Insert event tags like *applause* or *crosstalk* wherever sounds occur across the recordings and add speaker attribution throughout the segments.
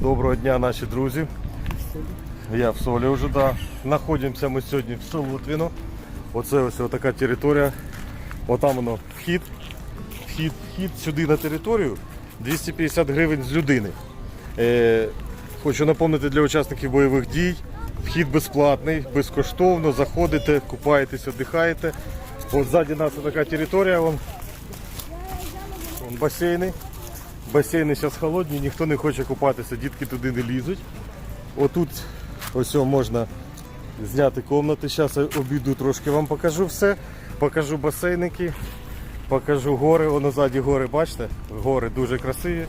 Speaker 1: Доброго дня, наші друзі. Я в Солі вже, да. Знаходимося ми сьогодні в Солотвіно. Оце ось така територія. Отам воно вхід. Вхід, вхід сюди на територію 250 гривень з людини. Е, хочу напомнити для учасників бойових дій. Вхід безплатний, безкоштовно. Заходите, купаєтесь, віддихаєте. От ззаді нас така територія. Вон, вон басейни. Басейни зараз холодні, ніхто не хоче купатися, дітки туди не лізуть. Отут ось можна зняти кімнати. Зараз я обійду трошки вам покажу все. Покажу басейники, покажу гори. Воно ззаді гори, бачите? Гори дуже красиві.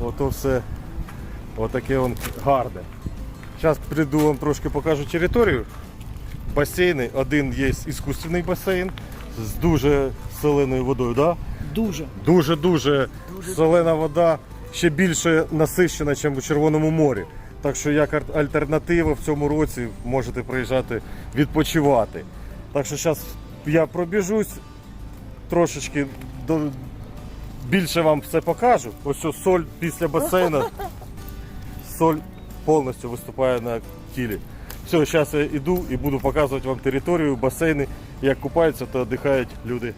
Speaker 1: Ото все отаке он гарне. Зараз прийду вам трошки покажу територію. Басейни. Один є іскусственний басейн з дуже соленою водою. Да?
Speaker 2: Дуже.
Speaker 1: Дуже-дуже солена вода, ще більше насищена, ніж у Червоному морі. Так що як альтернатива в цьому році можете приїжджати відпочивати. Так що зараз я пробіжусь, трошечки до... більше вам все покажу. Ось соль після басейну. *laughs* Соль повністю виступає на тілі. Все, зараз я йду і буду показувати вам територію, басейни, як купаються та віддихають люди.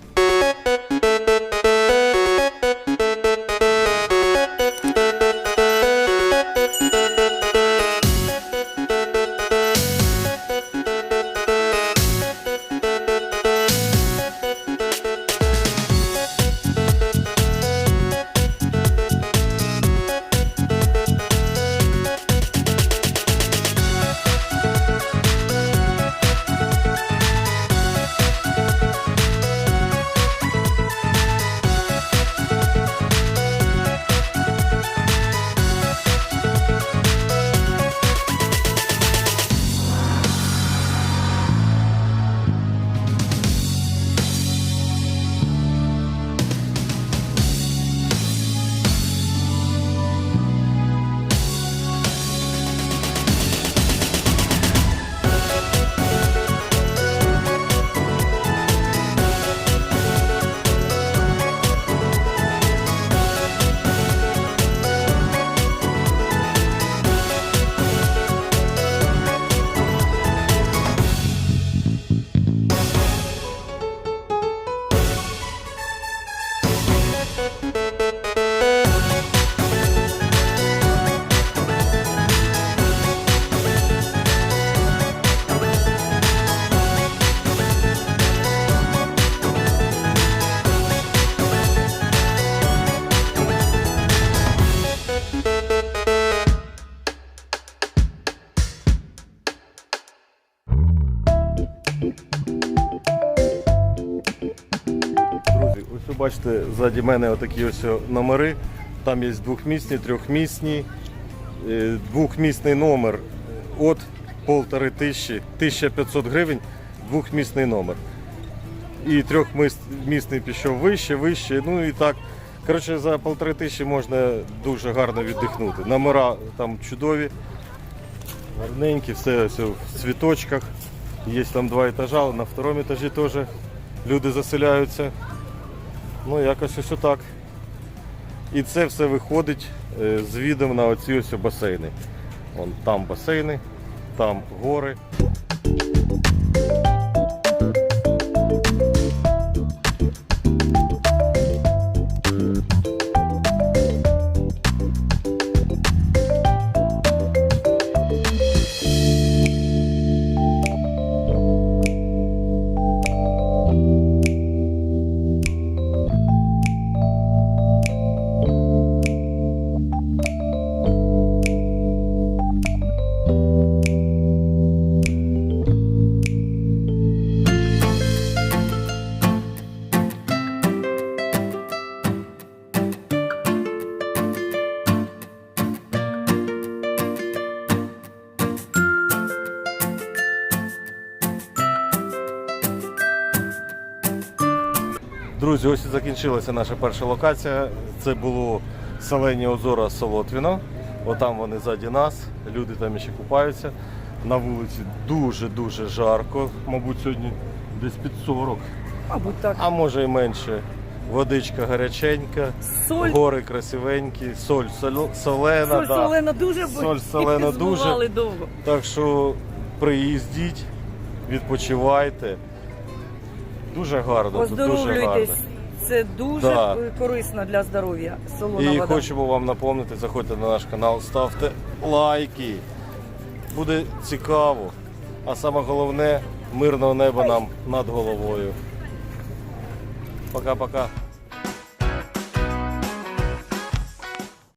Speaker 1: Ви бачите, ззаді мене отакі ось номери. Там є двохмісні, трьохмісні, Е, двохмісний номер від полтори тисячі, 1500 гривень, двохмісний номер. І трьохмісний пішов вище, вище. Ну і так. Коротше, за полтори тисячі можна дуже гарно віддихнути. Номера там чудові, гарненькі, все, все в цвіточках. Є там два етажа, на второму етажі теж люди заселяються. Ну, якось ось отак. І це все виходить е, з відом на оці ось басейни. Вон там басейни, там гори. Друзі, ось і закінчилася наша перша локація. Це було Селені озера Солотвіно. Отам вони ззаді нас, люди там ще купаються. На вулиці дуже-дуже жарко. Мабуть, сьогодні десь під 40,
Speaker 2: Мабуть, так.
Speaker 1: а може і менше. Водичка гаряченька,
Speaker 2: Соль,
Speaker 1: гори красивенькі, соль соль- солена.
Speaker 2: соль
Speaker 1: да.
Speaker 2: солена дуже бо
Speaker 1: Соль солена дуже.
Speaker 2: збивали довго.
Speaker 1: Так що приїздіть, відпочивайте. Дуже гарно.
Speaker 2: Оздоровлюйтесь. Це дуже
Speaker 1: Да.
Speaker 2: корисно для здоров'я. Солона
Speaker 1: І
Speaker 2: вода.
Speaker 1: хочемо вам напомнити, заходьте на наш канал, ставте лайки. Буде цікаво. А саме головне мирного неба нам над головою. Пока-пока.